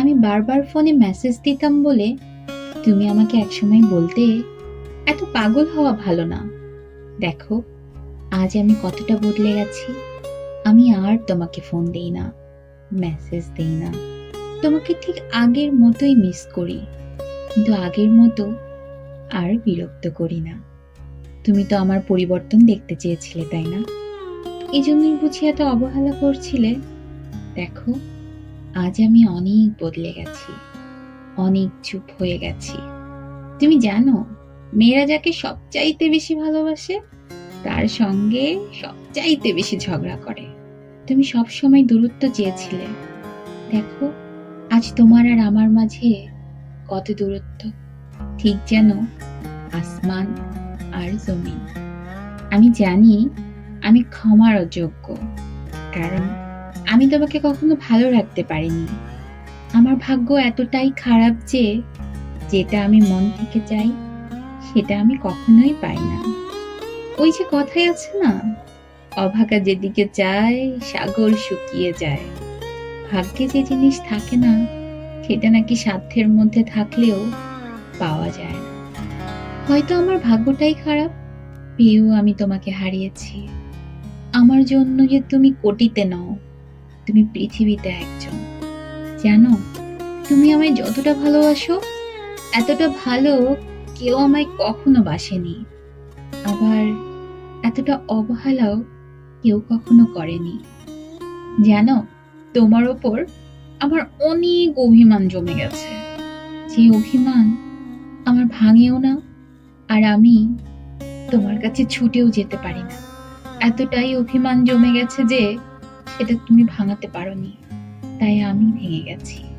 আমি বারবার ফোনে মেসেজ দিতাম বলে তুমি আমাকে একসময় বলতে এত পাগল হওয়া ভালো না। দেখো, আজ আমি কতটা বদলে গেছি। আমি আর তোমাকে ফোন দেই না মেসেজ দেই না। তোমাকে ঠিক আগের মতোই মিস করি, কিন্তু আগের মতো আর বিরক্ত করি না। তুমি তো আমার পরিবর্তন দেখতে চেয়েছিলে, তাই না? এই জন্যই বুঝি এত অবহেলা করছিলে। দেখো আজ আমি অনেক বদলে গেছি, অনেক চুপ হয়ে গেছি। তুমি জানো, মেয়েরা যাকে সবচাইতে বেশি ভালোবাসে, তার সঙ্গে সবচাইতে বেশি ঝগড়া করে। তুমি সব সময় দূরত্ব চেয়েছিলে। দেখো, আজ তোমার আর আমার মাঝে কত দূরত্ব। ঠিক যেন আসমান আর জমিন। আমি জানি, আমি ক্ষমার অযোগ্য, কারণ আমি তোমাকে কখনো ভালো রাখতে পারিনি। আমার ভাগ্য এতটাই খারাপ যে, যেটা আমি মন থেকে চাই, সেটা আমি কখনোই পাই না। ওই যে কথাই আছে না, অভাগা যেদিকে যায়, সাগর শুকিয়ে যায়। ভাগ্যে যে জিনিস থাকে না, সেটা নাকি সাধ্যের মধ্যে থাকলেও পাওয়া যায় না। হয়তো আমার ভাগ্যটাই খারাপ, পেয়েও আমি তোমাকে হারিয়েছি। আমার জন্য যে তুমি কোটিতে নও তুমি পৃথিবীতে একজন। জানো, তুমি আমায় যতটা ভালোবাসো, এতটা ভালো কেউ আমায় কখনো বাসেনি। আবার এতটা অবহেলাও কেউ কখনো করেনি। জানো, তোমার ওপর আমার অনেক অভিমান জমে গেছে। যে অভিমান আমার ভাঙেও না আর আমি তোমার কাছে ছুটেও যেতে পারি না। এতটাই অভিমান জমে গেছে যে সেটা তুমি ভাঙাতে পারোনি। তাই আমি ভেঙে গেছি।